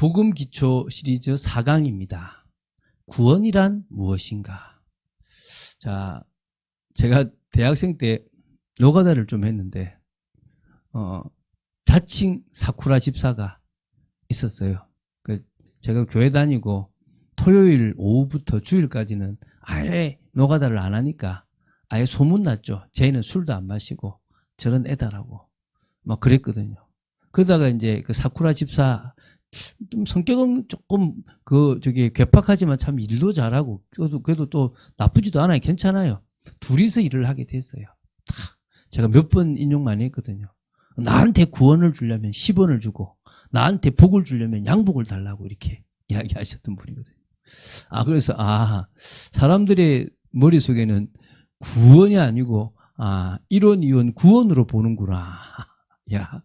복음 기초 시리즈 4강입니다. 구원이란 무엇인가? 자, 제가 대학생 때 노가다를 좀 했는데, 어, 자칭 사쿠라 집사가 있었어요. 그 제가 교회 다니고 토요일 오후부터 주일까지는 아예 노가다를 안 하니까 아예 소문났죠. 쟤는 술도 안 마시고 저런 애다라고 막 그랬거든요. 그러다가 이제 그 사쿠라 집사 좀 성격은 조금 그 저기 괴팍하지만 참 일도 잘하고 그래도 그래도 또 나쁘지도 않아요. 괜찮아요. 둘이서 일을 하게 됐어요. 탁. 제가 몇 번 인용 많이 했거든요. 나한테 구원을 주려면 10원을 주고 나한테 복을 주려면 양복을 달라고 이렇게 이야기하셨던 분이거든요. 아 그래서 아 사람들의 머릿속에는 구원이 아니고 아 이론 이원 구원으로 보는구나. 야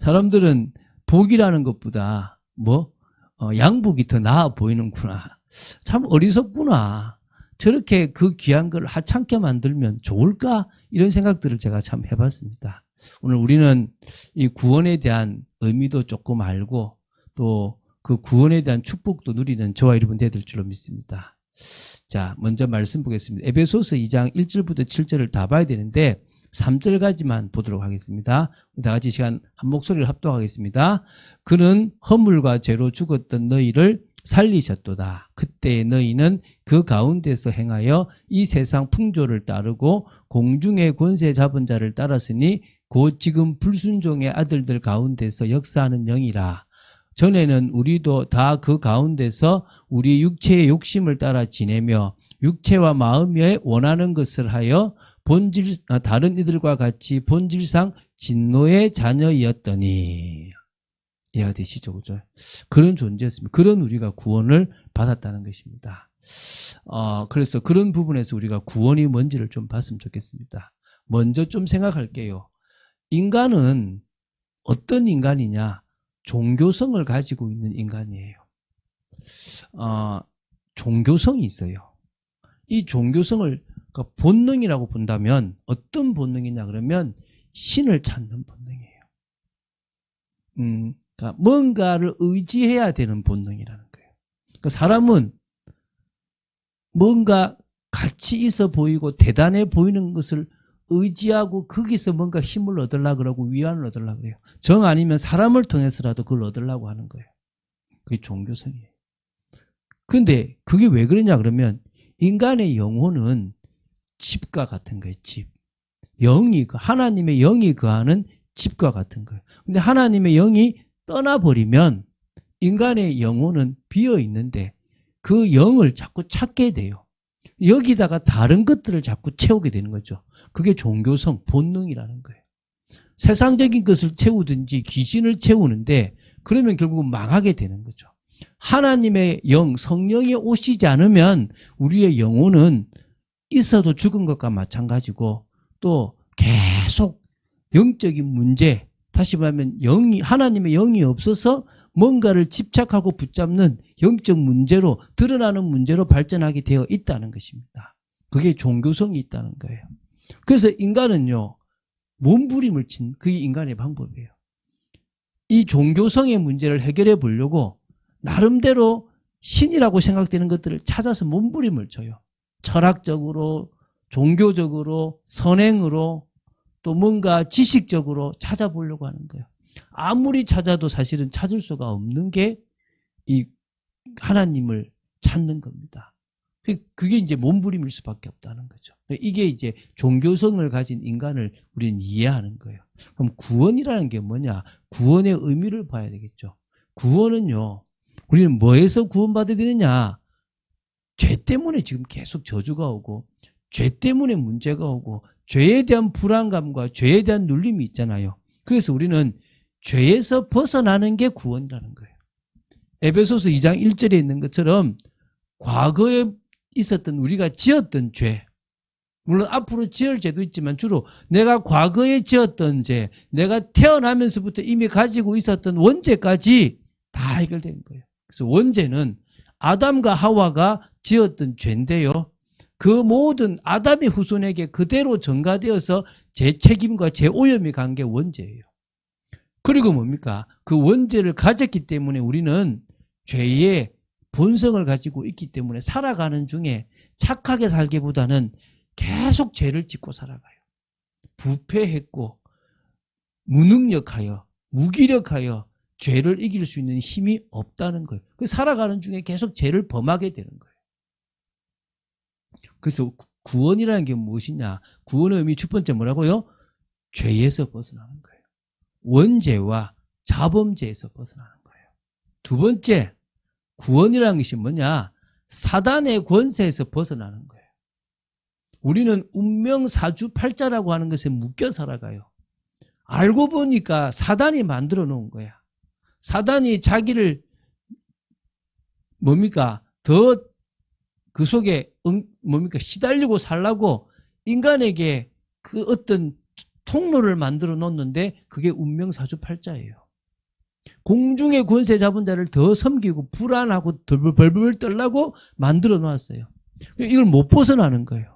사람들은 복이라는 것보다 뭐 어, 양복이 더 나아 보이는구나. 참 어리석구나. 저렇게 그 귀한 걸 하찮게 만들면 좋을까? 이런 생각들을 제가 참 해봤습니다. 오늘 우리는 이 구원에 대한 의미도 조금 알고 또 그 구원에 대한 축복도 누리는 저와 여러분 되될 줄로 믿습니다. 자, 먼저 말씀 보겠습니다. 에베소서 2장 1절부터 7절을 다 봐야 되는데 3절까지만 보도록 하겠습니다. 다 같이 시간 한 목소리를 합동하겠습니다. 그는 허물과 죄로 죽었던 너희를 살리셨도다. 그때 너희는 그 가운데서 행하여 이 세상 풍조를 따르고 공중의 권세 잡은 자를 따랐으니 곧 지금 불순종의 아들들 가운데서 역사하는 영이라. 전에는 우리도 다 그 가운데서 우리 육체의 욕심을 따라 지내며 육체와 마음에 원하는 것을 하여 본질 아, 다른 이들과 같이 본질상 진노의 자녀이었더니 이해가 되시죠, 그죠? 그런 존재였습니다. 그런 우리가 구원을 받았다는 것입니다. 어, 그래서 그런 부분에서 우리가 구원이 뭔지를 좀 봤으면 좋겠습니다. 먼저 좀 생각할게요. 인간은 어떤 인간이냐? 종교성을 가지고 있는 인간이에요. 어, 종교성이 있어요. 이 종교성을 그러니까 본능이라고 본다면 어떤 본능이냐 그러면 신을 찾는 본능이에요. 음, 그러니까 뭔가를 의지해야 되는 본능이라는 거예요. 그러니까 사람은 뭔가 가치 있어 보이고 대단해 보이는 것을 의지하고 거기서 뭔가 힘을 얻으려고 그러고 위안을 얻으려고 그래요. 정 아니면 사람을 통해서라도 그걸 얻으려고 하는 거예요. 그게 종교성이에요. 근데 그게 왜 그러냐 그러면 인간의 영혼은 집과 같은 거예요. 집. 영이 그 하나님의 영이 거하는 집과 같은 거예요. 근데 하나님의 영이 떠나버리면 인간의 영혼은 비어 있는데 그 영을 자꾸 찾게 돼요. 여기다가 다른 것들을 자꾸 채우게 되는 거죠. 그게 종교성, 본능이라는 거예요. 세상적인 것을 채우든지 귀신을 채우는데 그러면 결국은 망하게 되는 거죠. 하나님의 영, 성령이 오시지 않으면 우리의 영혼은 있어도 죽은 것과 마찬가지고 또 계속 영적인 문제, 다시 말하면 영이, 하나님의 영이 없어서 뭔가를 집착하고 붙잡는 영적 문제로 드러나는 문제로 발전하게 되어 있다는 것입니다. 그게 종교성이 있다는 거예요. 그래서 인간은요, 몸부림을 친 그게 인간의 방법이에요. 이 종교성의 문제를 해결해 보려고 나름대로 신이라고 생각되는 것들을 찾아서 몸부림을 쳐요. 철학적으로, 종교적으로, 선행으로, 또 뭔가 지식적으로 찾아보려고 하는 거예요. 아무리 찾아도 사실은 찾을 수가 없는 게 이 하나님을 찾는 겁니다. 그게 이제 몸부림일 수밖에 없다는 거죠. 이게 이제 종교성을 가진 인간을 우리는 이해하는 거예요. 그럼 구원이라는 게 뭐냐? 구원의 의미를 봐야 되겠죠. 구원은요, 우리는 뭐에서 구원받아야 되느냐? 죄 때문에 지금 계속 저주가 오고, 죄 때문에 문제가 오고, 죄에 대한 불안감과 죄에 대한 눌림이 있잖아요. 그래서 우리는 죄에서 벗어나는 게 구원이라는 거예요. 에베소서 2장 1절에 있는 것처럼 과거에 있었던 우리가 지었던 죄, 물론 앞으로 지을 죄도 있지만 주로 내가 과거에 지었던 죄, 내가 태어나면서부터 이미 가지고 있었던 원죄까지 다 해결된 거예요. 그래서 원죄는 아담과 하와가 지었던 죄인데요. 그 모든 아담의 후손에게 그대로 전가되어서 제 책임과 제 오염이 간 게 원죄예요. 그리고 뭡니까? 그 원죄를 가졌기 때문에 우리는 죄의 본성을 가지고 있기 때문에 살아가는 중에 착하게 살기보다는 계속 죄를 짓고 살아가요. 부패했고 무능력하여 무기력하여 죄를 이길 수 있는 힘이 없다는 거예요. 그 살아가는 중에 계속 죄를 범하게 되는 거예요. 그래서 구- 구원이라는 게 무엇이냐? 구원의 의미 첫 번째 뭐라고요? 죄에서 벗어나는 거예요. 원죄와 자범죄에서 벗어나는 거예요. 두 번째, 구원이라는 것이 뭐냐? 사단의 권세에서 벗어나는 거예요. 우리는 운명 사주팔자라고 하는 것에 묶여 살아가요. 알고 보니까 사단이 만들어 놓은 거야. 사단이 자기를 뭡니까? 더 그 속에 응- 뭡니까? 시달리고 살라고 인간에게 그 어떤 통로를 만들어 놓는데 그게 운명사주팔자예요. 공중의 권세 잡은 자를 더 섬기고 불안하고 벌벌 떨라고 만들어 놨어요. 이걸 못 벗어나는 거예요.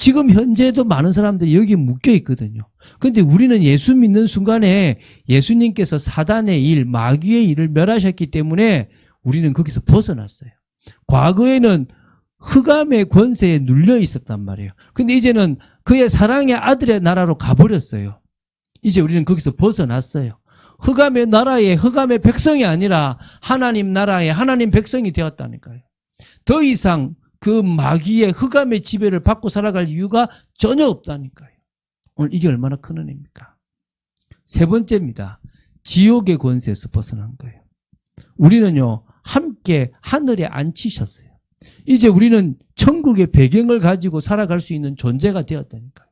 지금 현재도 많은 사람들이 여기 묶여 있거든요. 근데 우리는 예수 믿는 순간에 예수님께서 사단의 일, 마귀의 일을 멸하셨기 때문에 우리는 거기서 벗어났어요. 과거에는 흑암의 권세에 눌려 있었단 말이에요. 근데 이제는 그의 사랑의 아들의 나라로 가버렸어요. 이제 우리는 거기서 벗어났어요. 흑암의 나라의 흑암의 백성이 아니라 하나님 나라의 하나님 백성이 되었다니까요. 더 이상 그 마귀의 흑암의 지배를 받고 살아갈 이유가 전혀 없다니까요. 오늘 이게 얼마나 큰 은혜입니까? 세 번째입니다. 지옥의 권세에서 벗어난 거예요. 우리는요, 함께 하늘에 앉히셨어요. 이제 우리는 천국의 배경을 가지고 살아갈 수 있는 존재가 되었다니까요.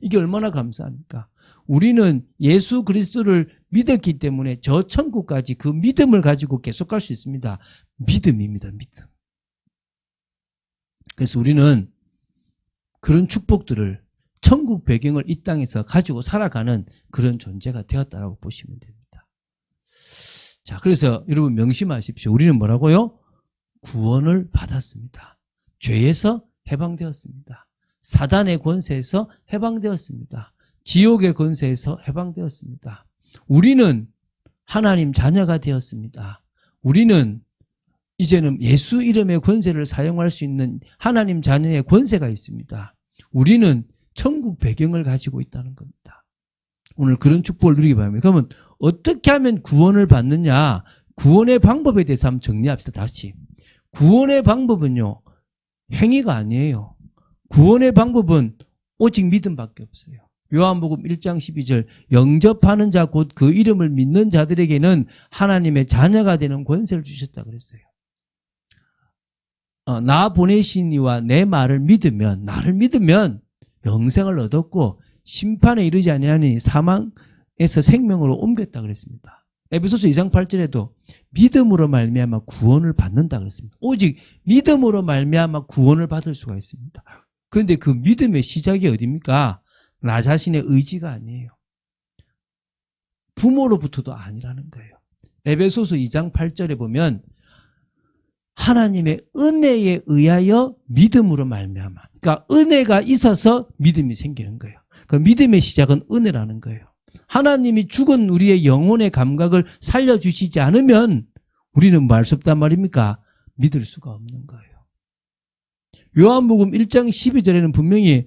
이게 얼마나 감사합니까? 우리는 예수 그리스도를 믿었기 때문에 저 천국까지 그 믿음을 가지고 계속 갈 수 있습니다. 믿음입니다, 믿음. 그래서 우리는 그런 축복들을 천국 배경을 이 땅에서 가지고 살아가는 그런 존재가 되었다라고 보시면 됩니다. 자, 그래서 여러분 명심하십시오. 우리는 뭐라고요? 구원을 받았습니다. 죄에서 해방되었습니다. 사단의 권세에서 해방되었습니다. 지옥의 권세에서 해방되었습니다. 우리는 하나님 자녀가 되었습니다. 우리는 이제는 예수 이름의 권세를 사용할 수 있는 하나님 자녀의 권세가 있습니다. 우리는 천국 배경을 가지고 있다는 겁니다. 오늘 그런 축복을 누리기 바랍니다. 그러면 어떻게 하면 구원을 받느냐? 구원의 방법에 대해서 한번 정리합시다. 다시. 구원의 방법은요, 행위가 아니에요. 구원의 방법은 오직 믿음밖에 없어요. 요한복음 1장 12절 영접하는 자 곧 그 이름을 믿는 자들에게는 하나님의 자녀가 되는 권세를 주셨다 그랬어요. 어, 나 보내신 이와 내 말을 믿으면 나를 믿으면 영생을 얻었고 심판에 이르지 아니하니 사망에서 생명으로 옮겼다 그랬습니다. 에베소서 2장 8절에도 믿음으로 말미암아 구원을 받는다 그랬습니다. 오직 믿음으로 말미암아 구원을 받을 수가 있습니다. 그런데 그 믿음의 시작이 어디입니까? 나 자신의 의지가 아니에요. 부모로부터도 아니라는 거예요. 에베소서 2장 8절에 보면 하나님의 은혜에 의하여 믿음으로 말미암아. 그러니까 은혜가 있어서 믿음이 생기는 거예요. 그 믿음의 시작은 은혜라는 거예요. 하나님이 죽은 우리의 영혼의 감각을 살려주시지 않으면 우리는 뭐할수 없단 말입니까? 믿을 수가 없는 거예요. 요한복음 1장 12절에는 분명히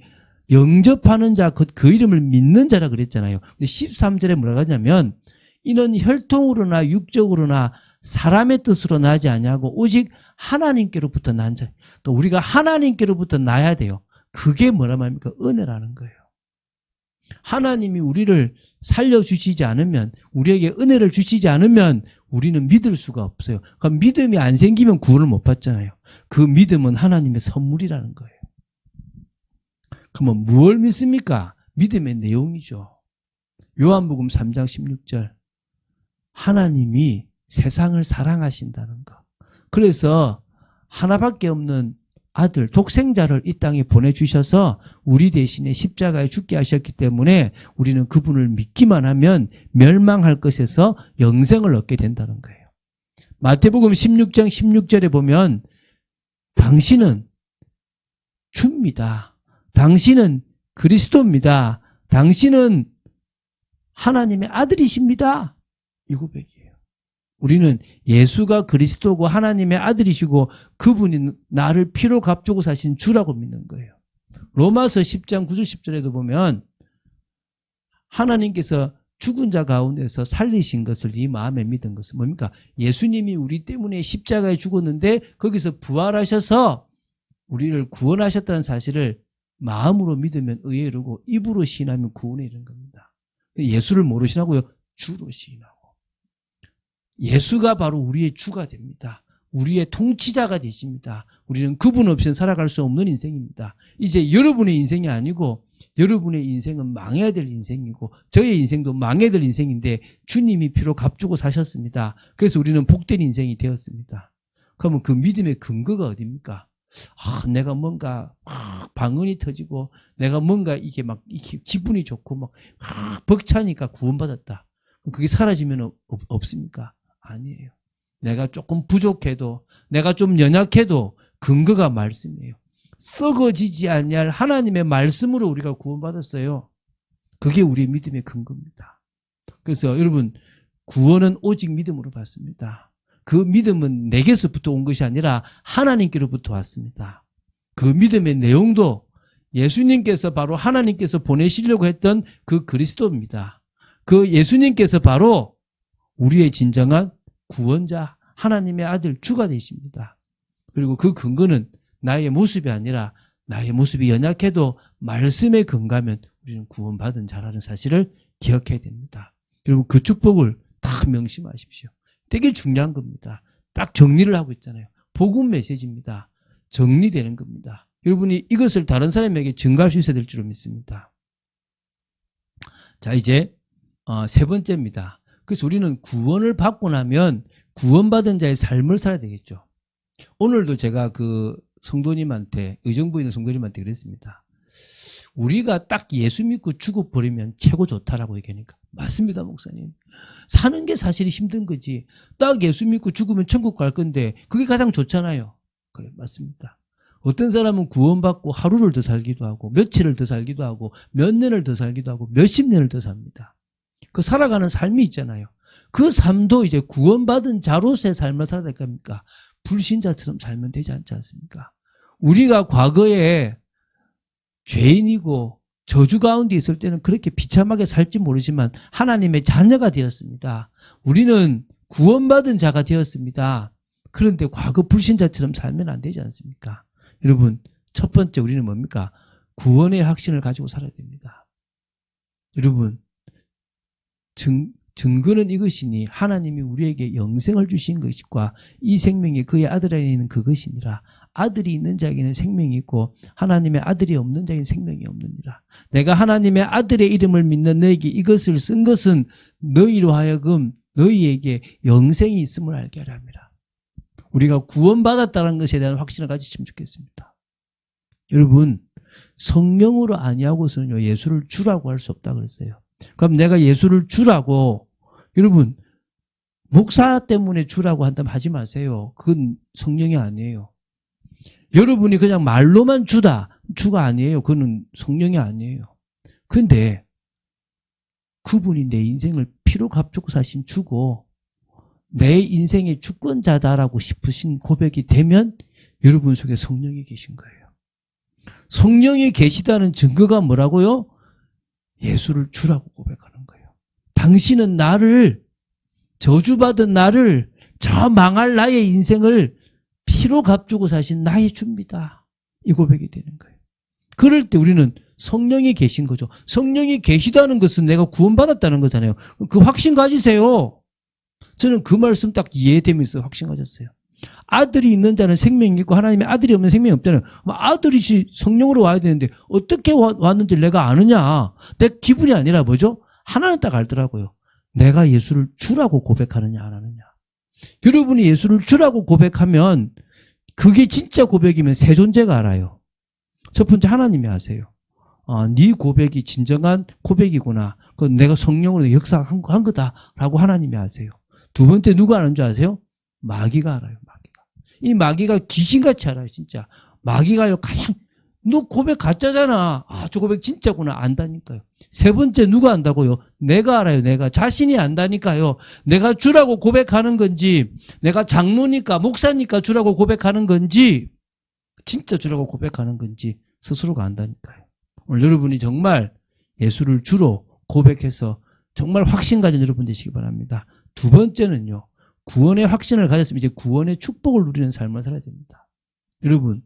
영접하는 자, 그, 그 이름을 믿는 자라 그랬잖아요. 근데 13절에 뭐라고 하냐면, 이는 혈통으로나 육적으로나 사람의 뜻으로 나지 아니하고 오직 하나님께로부터 난 자. 그러니까 우리가 하나님께로부터 나야 돼요. 그게 뭐라 말입니까? 은혜라는 거예요. 하나님이 우리를 살려주시지 않으면, 우리에게 은혜를 주시지 않으면 우리는 믿을 수가 없어요. 그러니까 믿음이 안 생기면 구원을 못 받잖아요. 그 믿음은 하나님의 선물이라는 거예요. 그러면 무엇을 믿습니까? 믿음의 내용이죠. 요한복음 3장 16절. 하나님이 세상을 사랑하신다는 것. 그래서 하나밖에 없는 아들, 독생자를 이 땅에 보내주셔서 우리 대신에 십자가에 죽게 하셨기 때문에 우리는 그분을 믿기만 하면 멸망할 것에서 영생을 얻게 된다는 거예요. 마태복음 16장 16절에 보면 당신은 주입니다. 당신은 그리스도입니다. 당신은 하나님의 아들이십니다. 이 고백이에요. 우리는 예수가 그리스도고 하나님의 아들이시고 그분이 나를 피로 값주고 사신 주라고 믿는 거예요. 로마서 10장 9절 10절에도 보면 하나님께서 죽은 자 가운데서 살리신 것을 네 마음에 믿은 것은 뭡니까? 예수님이 우리 때문에 십자가에 죽었는데 거기서 부활하셔서 우리를 구원하셨다는 사실을 마음으로 믿으면 의에 이르고 입으로 시인하면 구원에 이르는 겁니다. 예수를 모르시나고요? 주로 시인하고. 예수가 바로 우리의 주가 됩니다. 우리의 통치자가 되십니다. 우리는 그분 없이는 살아갈 수 없는 인생입니다. 이제 여러분의 인생이 아니고 여러분의 인생은 망해야 될 인생이고 저의 인생도 망해야 될 인생인데 주님이 피로 값주고 사셨습니다. 그래서 우리는 복된 인생이 되었습니다. 그러면 그 믿음의 근거가 어디입니까? 아, 내가 뭔가 막 방언이 터지고 내가 뭔가 이게 막 이렇게 기분이 좋고 막 아, 벅차니까 구원받았다. 그게 사라지면 없, 없습니까? 아니에요. 내가 조금 부족해도 내가 좀 연약해도 근거가 말씀이에요. 썩어지지 아니할 하나님의 말씀으로 우리가 구원받았어요. 그게 우리의 믿음의 근거입니다. 그래서 여러분 구원은 오직 믿음으로 받습니다. 그 믿음은 내게서부터 온 것이 아니라 하나님께로부터 왔습니다. 그 믿음의 내용도 예수님께서 바로 하나님께서 보내시려고 했던 그 그리스도입니다. 그 예수님께서 바로 우리의 진정한 구원자 하나님의 아들 주가 되십니다. 그리고 그 근거는 나의 모습이 아니라 나의 모습이 연약해도 말씀에 근거하면 우리는 구원받은 자라는 사실을 기억해야 됩니다. 그리고 그 축복을 다 명심하십시오. 되게 중요한 겁니다. 딱 정리를 하고 있잖아요. 복음 메시지입니다. 정리되는 겁니다. 여러분이 이것을 다른 사람에게 증가할 수 있어야 될 줄로 믿습니다. 자, 이제 어, 세 번째입니다. 그래서 우리는 구원을 받고 나면 구원받은 자의 삶을 살아야 되겠죠. 오늘도 제가 그 성도님한테 의정부에 있는 성도님한테 그랬습니다. 우리가 딱 예수 믿고 죽어버리면 최고 좋다라고 얘기하니까. 맞습니다 목사님. 사는 게 사실 힘든 거지. 딱 예수 믿고 죽으면 천국 갈 건데 그게 가장 좋잖아요. 그래 맞습니다. 어떤 사람은 구원받고 하루를 더 살기도 하고 며칠을 더 살기도 하고 몇 년을 더 살기도 하고 몇십 년을 더 삽니다 그 살아가는 삶이 있잖아요 그 삶도 이제 구원받은 자로서의 삶을 살아야 될 겁니까 불신자처럼 살면 되지 않지 않습니까 우리가 과거에 죄인이고 저주 가운데 있을 때는 그렇게 비참하게 살지 모르지만 하나님의 자녀가 되었습니다. 우리는 구원받은 자가 되었습니다. 그런데 과거 불신자처럼 살면 안 되지 않습니까? 여러분, 첫 번째 우리는 뭡니까? 구원의 확신을 가지고 살아야 됩니다. 여러분, 증, 증거는 이것이니 하나님이 우리에게 영생을 주신 것과 이 생명이 그의 아들 안에 있는 그것이니라. 아들이 있는 자에게는 생명이 있고 하나님의 아들이 없는 자에게는 생명이 없느니라. 내가 하나님의 아들의 이름을 믿는 너에게 이것을 쓴 것은 너희로 하여금 너희에게 영생이 있음을 알게 하려 합니다. 우리가 구원받았다는 것에 대한 확신을 가지시면 좋겠습니다. 여러분 성령으로 아니하고서는요 예수를 주라고 할 수 없다 그랬어요. 그럼 내가 예수를 주라고 여러분 목사 때문에 주라고 한다면 하지 마세요. 그건 성령이 아니에요. 여러분이 그냥 말로만 주다. 주가 아니에요. 그는 성령이 아니에요. 근데 그분이 내 인생을 피로 값주고 사신 주고 내 인생의 주권자다라고 싶으신 고백이 되면 여러분 속에 성령이 계신 거예요. 성령이 계시다는 증거가 뭐라고요? 예수를 주라고 고백하는 거예요. 당신은 나를 저주받은 나를 저 망할 나의 인생을 피로 값주고 사신 나의 주입니다. 이 고백이 되는 거예요. 그럴 때 우리는 성령이 계신 거죠. 성령이 계시다는 것은 내가 구원받았다는 거잖아요. 그 확신 가지세요. 저는 그 말씀 딱 이해되면서 확신 가졌어요. 아들이 있는 자는 생명이 있고 하나님의 아들이 없는 생명이 없다는 아들이 성령으로 와야 되는데 어떻게 왔는지 내가 아느냐? 내 기분이 아니라 뭐죠? 하나는 딱 알더라고요. 내가 예수를 주라고 고백하느냐 안 하느냐. 여러분이 예수를 주라고 고백하면 그게 진짜 고백이면 세 존재가 알아요. 첫 번째 하나님이 아세요. 아, 네 고백이 진정한 고백이구나. 그 내가 성령으로 역사한 거다라고 하나님이 아세요. 두 번째 누가 아는 줄 아세요? 마귀가 알아요. 이 마귀가 귀신같이 알아요. 진짜. 마귀가요 가장 너 고백 가짜잖아. 아, 저 고백 진짜구나. 안다니까요. 세 번째 누가 안다고요? 내가 알아요. 내가. 자신이 안다니까요. 내가 주라고 고백하는 건지, 내가 장로니까, 목사니까 주라고 고백하는 건지, 진짜 주라고 고백하는 건지 스스로가 안다니까요. 오늘 여러분이 정말 예수를 주로 고백해서 정말 확신 가진 여러분 되시기 바랍니다. 두 번째는요. 구원의 확신을 가졌으면 이제 구원의 축복을 누리는 삶을 살아야 됩니다. 여러분,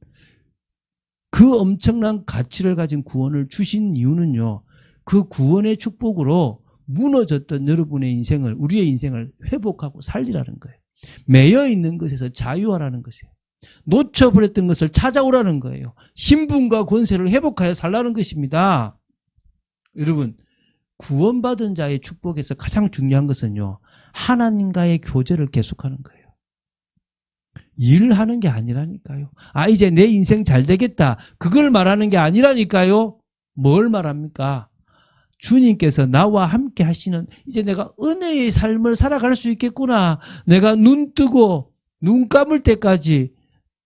그 엄청난 가치를 가진 구원을 주신 이유는요. 그 구원의 축복으로 무너졌던 여러분의 인생을, 우리의 인생을 회복하고 살리라는 거예요. 매여 있는 것에서 자유하라는 것이에요. 놓쳐버렸던 것을 찾아오라는 거예요. 신분과 권세를 회복하여 살라는 것입니다. 여러분, 구원받은 자의 축복에서 가장 중요한 것은요, 하나님과의 교제를 계속하는 거예요. 일을 하는 게 아니라니까요. 아, 이제 내 인생 잘 되겠다. 그걸 말하는 게 아니라니까요. 뭘 말합니까? 주님께서 나와 함께 하시는, 이제 내가 은혜의 삶을 살아갈 수 있겠구나. 내가 눈 뜨고, 눈 감을 때까지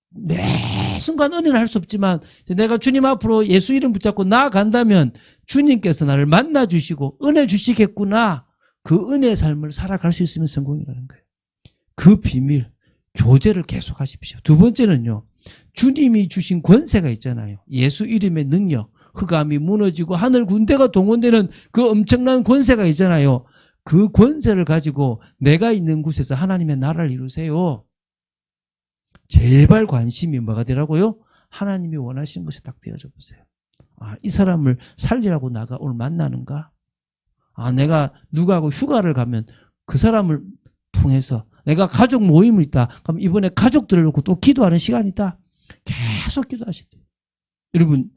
매 순간 은혜는 할 수 없지만 내가 주님 앞으로 예수 이름 붙잡고 나아간다면 주님께서 나를 만나 주시고 은혜 주시겠구나. 그 은혜의 삶을 살아갈 수 있으면 성공이라는 거예요. 그 비밀, 교제를 계속 하십시오. 두 번째는요. 주님이 주신 권세가 있잖아요. 예수 이름의 능력, 흑암이 무너지고 하늘 군대가 동원되는 그 엄청난 권세가 있잖아요. 그 권세를 가지고 내가 있는 곳에서 하나님의 나라를 이루세요. 제발 관심이 뭐가 되라고요? 하나님이 원하시는 것에 딱 되어져 보세요. 아, 이 사람을 살리라고 나가 오늘 만나는가? 아, 내가 누구하고 휴가를 가면 그 사람을 통해서 내가 가족 모임을 있다. 그럼 이번에 가족들을 놓고 또 기도하는 시간이 있다. 계속 기도하시대요. 여러분,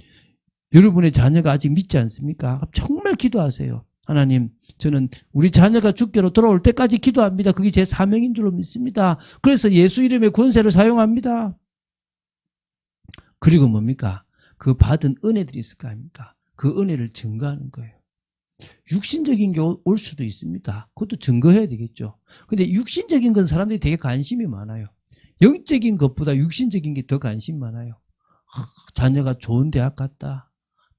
여러분의 자녀가 아직 믿지 않습니까? 정말 기도하세요. 하나님, 저는 우리 자녀가 죽게로 돌아올 때까지 기도합니다. 그게 제 사명인 줄로 믿습니다. 그래서 예수 이름의 권세를 사용합니다. 그리고 뭡니까? 그 받은 은혜들이 있을 거 아닙니까? 그 은혜를 증거하는 거예요. 육신적인 게 올 수도 있습니다. 그것도 증거해야 되겠죠. 근데 육신적인 건 사람들이 되게 관심이 많아요. 영적인 것보다 육신적인 게 더 관심 많아요. 자녀가 좋은 대학 갔다.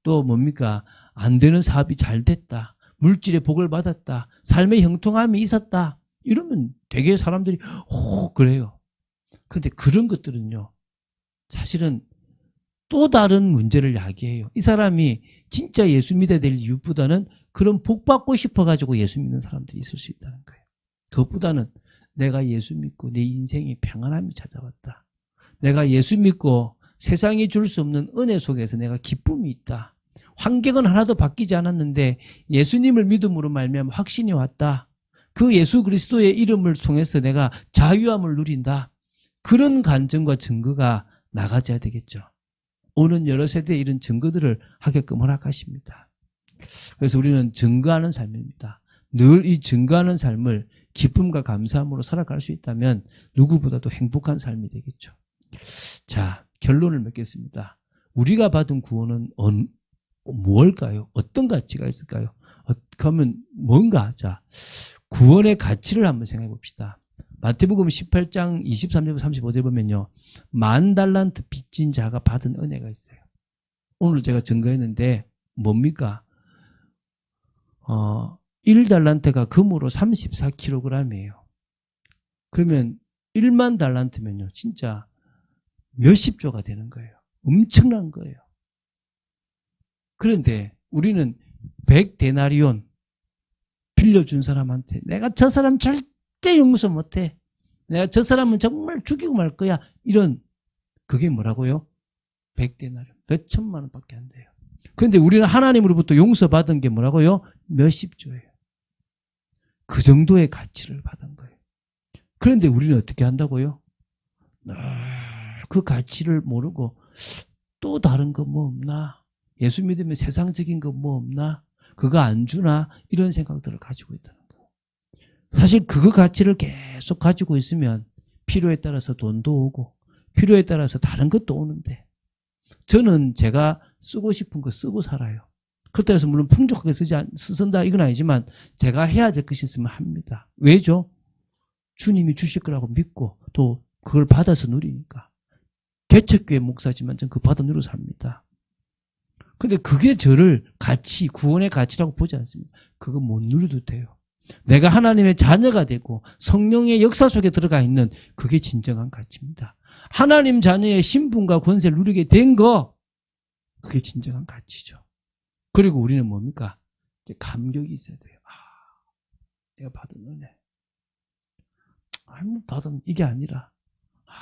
또 뭡니까? 안 되는 사업이 잘 됐다. 물질의 복을 받았다. 삶의 형통함이 있었다. 이러면 되게 사람들이 오 그래요. 근데 그런 것들은요. 사실은 또 다른 문제를 야기해요. 이 사람이 진짜 예수 믿어야 될 이유보다는 그런 복 받고 싶어 가지고 예수 믿는 사람들이 있을 수 있다는 거예요. 그것보다는 내가 예수 믿고 내 인생에 평안함이 찾아왔다. 내가 예수 믿고 세상이 줄 수 없는 은혜 속에서 내가 기쁨이 있다. 환경은 하나도 바뀌지 않았는데 예수님을 믿음으로 말미암아 확신이 왔다. 그 예수 그리스도의 이름을 통해서 내가 자유함을 누린다. 그런 간증과 증거가 나가져야 되겠죠. 오는 여러 세대에 이런 증거들을 하게끔 허락하십니다. 그래서 우리는 증거하는 삶입니다. 늘 이 증거하는 삶을 기쁨과 감사함으로 살아갈 수 있다면 누구보다도 행복한 삶이 되겠죠. 자, 결론을 맺겠습니다. 우리가 받은 구원은 뭘까요? 어떤 가치가 있을까요? 어, 그러면 뭔가 자 구원의 가치를 한번 생각해 봅시다. 마태복음 18장 23절 35절 보면요. 만 달란트 빚진 자가 받은 은혜가 있어요. 오늘 제가 증거했는데 뭡니까? 어, 1달란트가 금으로 34kg이에요. 그러면 1만 달란트면요. 진짜 몇십 조가 되는 거예요. 엄청난 거예요. 그런데 우리는 100데나리온 빌려준 사람한테 내가 저 사람 절대 용서 못해. 내가 저 사람은 정말 죽이고 말 거야. 이런 그게 뭐라고요? 100데나리온. 몇 천만 원밖에 안 돼요. 그런데 우리는 하나님으로부터 용서받은 게 뭐라고요? 몇십 조예요. 그 정도의 가치를 받은 거예요. 그런데 우리는 어떻게 한다고요? 그 가치를 모르고 또 다른 거 뭐 없나? 예수 믿으면 세상적인 거 뭐 없나? 그거 안 주나? 이런 생각들을 가지고 있다는 거예요. 사실 그거 가치를 계속 가지고 있으면 필요에 따라서 돈도 오고 필요에 따라서 다른 것도 오는데 저는 제가 쓰고 싶은 거 쓰고 살아요. 그렇다고 해서 물론 풍족하게 쓰지 않, 쓴다 이건 아니지만 제가 해야 될 것이 있으면 합니다. 왜죠? 주님이 주실 거라고 믿고 또 그걸 받아서 누리니까. 개척교회 목사지만 전 그 받아 누려 삽니다. 근데 그게 저를 가치, 구원의 가치라고 보지 않습니다. 그거 못 누려도 돼요. 내가 하나님의 자녀가 되고 성령의 역사 속에 들어가 있는 그게 진정한 가치입니다. 하나님 자녀의 신분과 권세를 누리게 된 거, 그게 진정한 가치죠. 그리고 우리는 뭡니까? 이제 감격이 있어야 돼요. 아, 내가 받은 은혜. 아무 받은 이게 아니라, 아,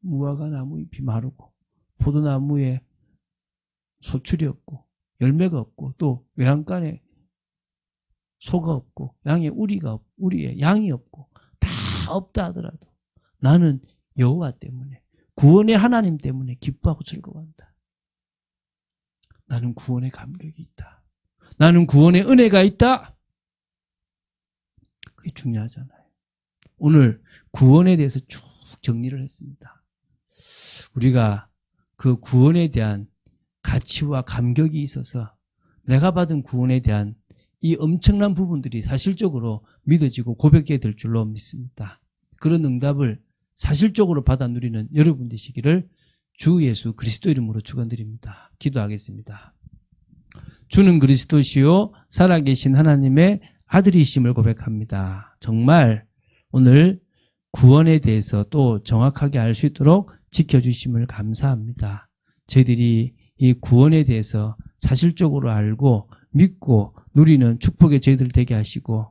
무화과 나무 잎이 마르고, 포도나무에 소출이 없고, 열매가 없고, 또 외양간에 소가 없고, 양에 우리가 없, 우리에 양이 없고, 다 없다 하더라도 나는 여호와 때문에, 구원의 하나님 때문에 기뻐하고 즐거워한다. 나는 구원의 감격이 있다. 나는 구원의 은혜가 있다. 그게 중요하잖아요. 오늘 구원에 대해서 쭉 정리를 했습니다. 우리가 그 구원에 대한 가치와 감격이 있어서 내가 받은 구원에 대한 이 엄청난 부분들이 사실적으로 믿어지고 고백게 될 줄로 믿습니다. 그런 응답을 사실적으로 받아 누리는 여러분 되시기를 주 예수 그리스도 이름으로 축원드립니다. 기도하겠습니다. 주는 그리스도시요 살아계신 하나님의 아들이심을 고백합니다. 정말 오늘 구원에 대해서 또 정확하게 알 수 있도록 지켜주심을 감사합니다. 저희들이 이 구원에 대해서 사실적으로 알고 믿고 누리는 축복의 저희들 되게 하시고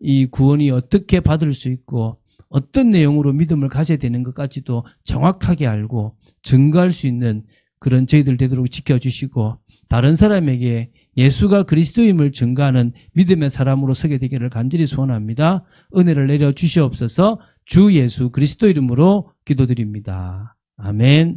이 구원이 어떻게 받을 수 있고 어떤 내용으로 믿음을 가져야 되는 것까지도 정확하게 알고 증거할 수 있는 그런 저희들 되도록 지켜주시고 다른 사람에게 예수가 그리스도임을 증거하는 믿음의 사람으로 서게 되기를 간절히 소원합니다. 은혜를 내려 주시옵소서 주 예수 그리스도 이름으로 기도드립니다. 아멘.